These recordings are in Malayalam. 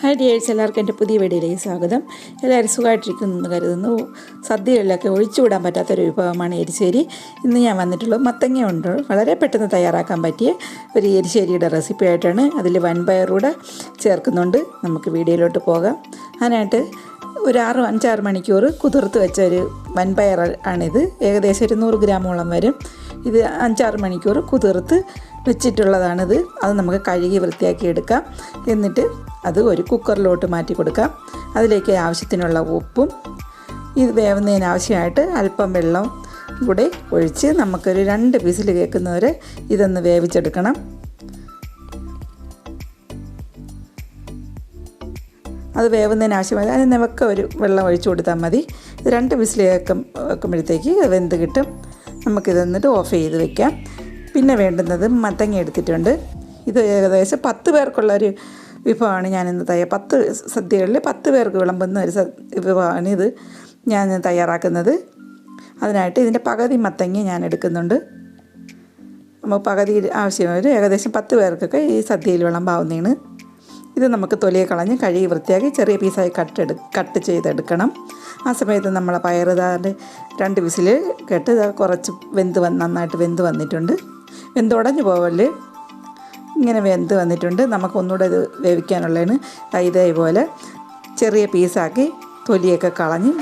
ഹായ് ഡിയേഴ്സ് എല്ലാവർക്കും എന്റെ പുതിയ വീഡിയോയിലേക്ക് സ്വാഗതം. എല്ലാവരും സുഖമായിട്ടിരിക്കുന്നു എന്ന് കരുതുന്നു. സദ്യകളിലൊക്കെ ഒഴിച്ചുവിടാൻ പറ്റാത്തൊരു വിഭവമാണ് എരിശ്ശേരി. ഇന്ന് ഞാൻ വന്നിട്ടുള്ളത് മത്തങ്ങ ഉണ്ട്. വളരെ പെട്ടെന്ന് തയ്യാറാക്കാൻ പറ്റിയ ഒരു എരിശ്ശേരിയുടെ റെസിപ്പി ആയിട്ടാണ് അതിൽ വൻപയറൂടെ ചേർക്കുന്നുണ്ട്. നമുക്ക് വീഡിയോയിലോട്ട് പോകാം. അതിനായിട്ട് ഒരു ആറ് അഞ്ചാറ് മണിക്കൂർ കുതിർത്ത് വെച്ച ഒരു വൻപയർ ആണിത് ഏകദേശം ഒരു നൂറ് ഗ്രാമോളം വരും. ഇത് അഞ്ചാറ് മണിക്കൂർ കുതിർത്ത് വെച്ചിട്ടുള്ളതാണിത്. അത് നമുക്ക് കഴുകി വൃത്തിയാക്കി എടുക്കാം. എന്നിട്ട് അത് ഒരു കുക്കറിലോട്ട് മാറ്റി കൊടുക്കാം. അതിലേക്ക് ആവശ്യത്തിനുള്ള ഉപ്പും ഇത് വേവുന്നതിന് ആവശ്യമായിട്ട് അല്പം വെള്ളം കൂടെ ഒഴിച്ച് നമുക്കൊരു രണ്ട് പീസിൽ കേൾക്കുന്നവരെ ഇതൊന്ന് വേവിച്ചെടുക്കണം. അത് വേവുന്നതിന് ആവശ്യമായി അതിന് നമുക്ക് ഒരു വെള്ളം ഒഴിച്ചു കൊടുത്താൽ മതി. രണ്ട് വിസിൽ കേൾക്കും വെക്കുമ്പോഴത്തേക്ക് വെന്ത് കിട്ടും. നമുക്കിത് എന്നിട്ട് ഓഫ് ചെയ്ത് വെക്കാം. പിന്നെ വേണ്ടുന്നത് മത്തങ്ങ എടുത്തിട്ടുണ്ട്. ഇത് ഏകദേശം പത്ത് പേർക്കുള്ള ഒരു വിഭവമാണ് ഞാനിന്ന് തയ്യാ പത്ത് സദ്യകളിൽ പത്ത് പേർക്ക് വിളമ്പുന്ന ഒരു വിഭവമാണ് ഇത് ഞാൻ തയ്യാറാക്കുന്നത്. അതിനായിട്ട് ഇതിന്റെ പകുതി മത്തങ്ങ ഞാൻ എടുക്കുന്നുണ്ട്. നമുക്ക് പകുതി ആവശ്യമായ ഏകദേശം പത്ത് പേർക്കൊക്കെ ഈ സദ്യയിൽ വിളമ്പാവുന്നതാണ്. ഇത് നമുക്ക് തൊലിയെ കളഞ്ഞ് കഴുകി വൃത്തിയാക്കി ചെറിയ പീസായി കട്ട് എടു കട്ട് ചെയ്തെടുക്കണം. ആ സമയത്ത് നമ്മളെ പയറുതാന്റെ രണ്ട് വിസിൽ കെട്ട് കുറച്ച് വെന്ത് വന്ന് നന്നായിട്ട് വെന്ത് വന്നിട്ടുണ്ട്. വെന്തുടഞ്ഞു പോവൽ. ഇങ്ങനെ വെന്ത് വന്നിട്ടുണ്ട്. നമുക്ക് ഒന്നുകൂടെ ഇത് വേവിക്കാനുള്ളതിന് ഇതേപോലെ ചെറിയ പീസാക്കി തൊലിയൊക്കെ കളഞ്ഞ്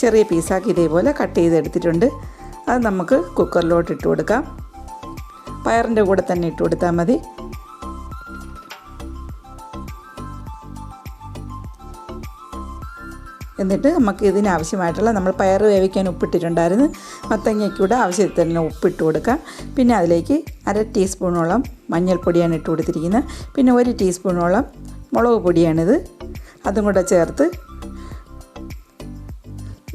ചെറിയ പീസാക്കി ഇതേപോലെ കട്ട് ചെയ്തെടുത്തിട്ടുണ്ട്. അത് നമുക്ക് കുക്കറിലോട്ട് ഇട്ട് കൊടുക്കാം. പയറിന്റെ കൂടെ തന്നെ ഇട്ട് കൊടുത്താൽ മതി. എന്നിട്ട് നമുക്ക് ഇതിനാവശ്യമായിട്ടുള്ള നമ്മൾ പയർ വേവിക്കാൻ ഉപ്പിട്ടിട്ടുണ്ടായിരുന്നു. മത്തങ്ങയ്ക്കൂടെ ആവശ്യത്തിന് ഉപ്പിട്ട് കൊടുക്കാം. പിന്നെ അതിലേക്ക് അര ടീസ്പൂണോളം മഞ്ഞൾപ്പൊടിയാണ് ഇട്ട് കൊടുത്തിരിക്കുന്നത്. പിന്നെ ഒരു ടീസ്പൂണോളം മുളക് പൊടിയാണിത്. അതും കൂടെ ചേർത്ത്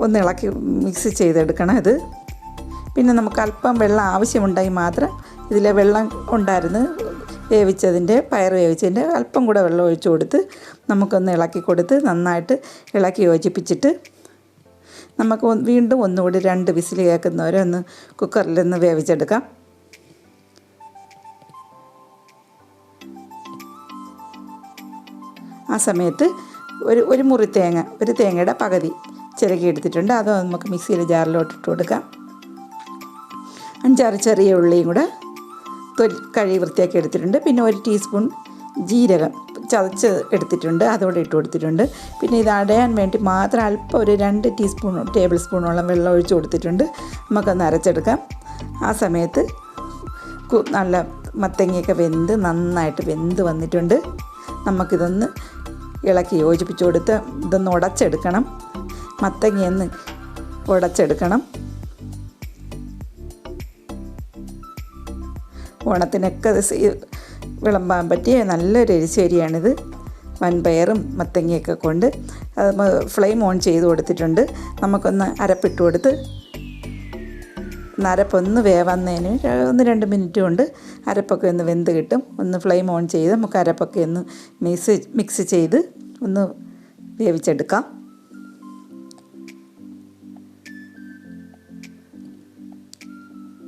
ഒന്ന് ഇളക്കി മിക്സ് ചെയ്തെടുക്കണം ഇത്. പിന്നെ നമുക്ക് അല്പം വെള്ളം ആവശ്യമുണ്ടെങ്കിൽ മാത്രം ഇതിലെ വെള്ളം ഉണ്ടായിരുന്നു. വേവിച്ചതിന്റെ പയർ വേവിച്ചതിന്റെ അല്പം കൂടെ വെള്ളം ഒഴിച്ചു കൊടുത്ത് നമുക്കൊന്ന് ഇളക്കി കൊടുത്ത് നന്നായിട്ട് ഇളക്കി യോജിപ്പിച്ചിട്ട് നമുക്ക് വീണ്ടും ഒന്നുകൂടി രണ്ട് വിസിൽ കേൾക്കുന്നവരെ ഒന്ന് കുക്കറിൽ ഒന്ന് വേവിച്ചെടുക്കാം. ആ സമയത്ത് ഒരു ഒരു മുറി തേങ്ങ ഒരു തേങ്ങയുടെ പകുതി ചിരകി എടുത്തിട്ടുണ്ട്. അത് നമുക്ക് മിക്സിയിൽ ജാറിലോട്ട് ഇട്ട് കൊടുക്കാം. അഞ്ചാറ് ചെറിയ ഉള്ളിയും കൂടെ തൊലി കഴുകി വൃത്തിയാക്കി എടുത്തിട്ടുണ്ട്. പിന്നെ ഒരു ടീസ്പൂൺ ജീരകം ചതച്ച് എടുത്തിട്ടുണ്ട്. അതോടെ ഇട്ട് കൊടുത്തിട്ടുണ്ട്. പിന്നെ ഇത് അടയാൻ വേണ്ടി മാത്രം അല്പം ഒരു രണ്ട് ടീസ്പൂൺ ടേബിൾ സ്പൂണോളം വെള്ളം ഒഴിച്ച് കൊടുത്തിട്ടുണ്ട്. നമുക്കൊന്ന് അരച്ചെടുക്കാം. ആ സമയത്ത് നല്ല മത്തങ്ങയൊക്കെ വെന്ത് നന്നായിട്ട് വെന്ത് വന്നിട്ടുണ്ട്. നമുക്കിതൊന്ന് ഇളക്കി യോജിപ്പിച്ച് കൊടുത്ത് ഇതൊന്ന് ഉടച്ചെടുക്കണം മത്തങ്ങയൊന്ന് ഉടച്ചെടുക്കണം ഓണത്തിനൊക്കെ വിളമ്പാൻ പറ്റിയ നല്ലൊരു എരിശ്ശേരിയാണിത്. വൻപയറും മത്തങ്ങയൊക്കെ കൊണ്ട് ഫ്ലെയിം ഓൺ ചെയ്ത് കൊടുത്തിട്ടുണ്ട്. നമുക്കൊന്ന് അരപ്പിട്ട് കൊടുത്ത് അരപ്പൊന്ന് വേവന്നതിന് ഒന്ന് രണ്ട് മിനിറ്റ് കൊണ്ട് അരപ്പൊക്കെ ഒന്ന് വെന്ത് കിട്ടും. ഒന്ന് ഫ്ലെയിം ഓൺ ചെയ്ത് നമുക്ക് അരപ്പൊക്കെ ഒന്ന് മിക്സ് മിക്സ് ചെയ്ത് ഒന്ന് വേവിച്ചെടുക്കാം.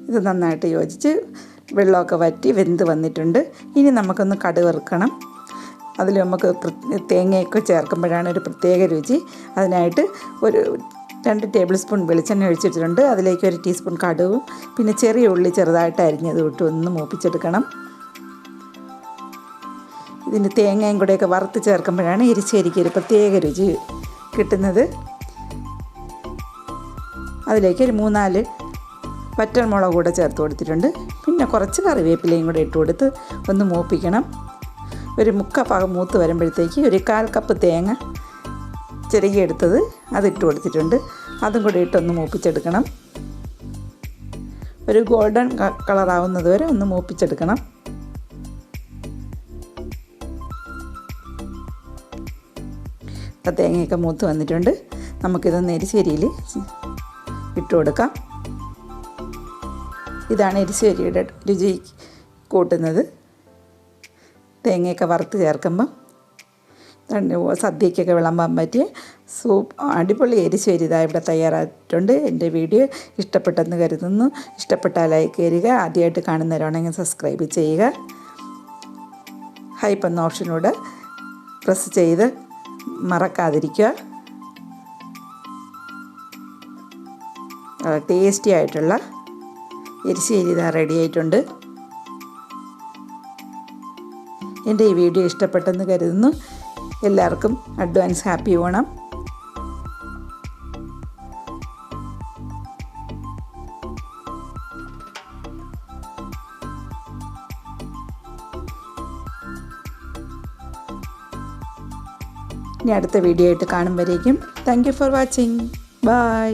ഇത് നന്നായിട്ട് യോജിച്ച് വെള്ളമൊക്കെ വറ്റി വെന്ത് വന്നിട്ടുണ്ട്. ഇനി നമുക്കൊന്ന് കടുവറുക്കണം അതിൽ നമുക്ക് തേങ്ങയൊക്കെ ചേർക്കുമ്പോഴാണ് ഒരു പ്രത്യേക രുചി. അതിനായിട്ട് ഒരു രണ്ട് ടേബിൾ സ്പൂൺ വെളിച്ചെണ്ണ ഒഴിച്ചിട്ടുണ്ട്. അതിലേക്ക് ഒരു ടീസ്പൂൺ കടുവും പിന്നെ ചെറിയ ഉള്ളി ചെറുതായിട്ട് അരിഞ്ഞത് വിട്ട് ഒന്ന് മൂപ്പിച്ചെടുക്കണം. ഇതിന് തേങ്ങയും കൂടെയൊക്കെ വറുത്ത് ചേർക്കുമ്പോഴാണ് എരിശ്ശേരിക്ക് ഒരു പ്രത്യേക രുചി കിട്ടുന്നത്. അതിലേക്ക് ഒരു മൂന്നാൽ വറ്റൽമുളക് കൂടെ ചേർത്ത് കൊടുത്തിട്ടുണ്ട്. പിന്നെ കുറച്ച് കറിവേപ്പിലയും കൂടെ ഇട്ട് കൊടുത്ത് ഒന്ന് മൂപ്പിക്കണം. ഒരു മുക്ക ഭാഗം മൂത്ത് വരുമ്പോഴത്തേക്ക് ഒരു കാൽ കപ്പ് തേങ്ങ ചിരകിയെടുത്തത് അതിട്ട് കൊടുത്തിട്ടുണ്ട്. അതും കൂടെ ഇട്ടൊന്ന് മൂപ്പിച്ചെടുക്കണം. ഒരു ഗോൾഡൻ കളറാവുന്നത് വരെ ഒന്ന് മൂപ്പിച്ചെടുക്കണം. തേങ്ങയൊക്കെ മൂത്ത് വന്നിട്ടുണ്ട്. നമുക്കിതൊന്ന് എരിശ്ശേരിയിൽ ഇട്ട് കൊടുക്കാം. ഇതാണ് എരിശ്ശേരിയുടെ രുചി കൂട്ടുന്നത്. തേങ്ങയൊക്കെ വറുത്ത് ചേർക്കുമ്പം സദ്യക്കൊക്കെ വിളമ്പാൻ പറ്റിയ സൂപ്പ് അടിപൊളി എരിശ്ശേരി ഇതാ ഇവിടെ തയ്യാറായിട്ടുണ്ട്. എന്റെ വീഡിയോ ഇഷ്ടപ്പെട്ടെന്ന് കരുതുന്നു. ഇഷ്ടപ്പെട്ടാൽ ലൈക്ക് തരിക ആദ്യമായിട്ട് കാണുന്നവരാണെങ്കിൽ സബ്സ്ക്രൈബ് ചെയ്യുക. ഹൈപ്പ് എന്ന ഓപ്ഷനോട് പ്രസ് ചെയ്ത് മറക്കാതിരിക്കുക. ടേസ്റ്റി ആയിട്ടുള്ള എരിശ്ശേരി ഇതാ റെഡി ആയിട്ടുണ്ട്. എന്റെ ഈ വീഡിയോ ഇഷ്ടപ്പെട്ടെന്ന് കരുതുന്നു. എല്ലാവർക്കും അഡ്വാൻസ് ഹാപ്പി ഓണം. ഇനി അടുത്ത വീഡിയോ ആയിട്ട് കാണുമ്പോഴേക്കും thank you for watching bye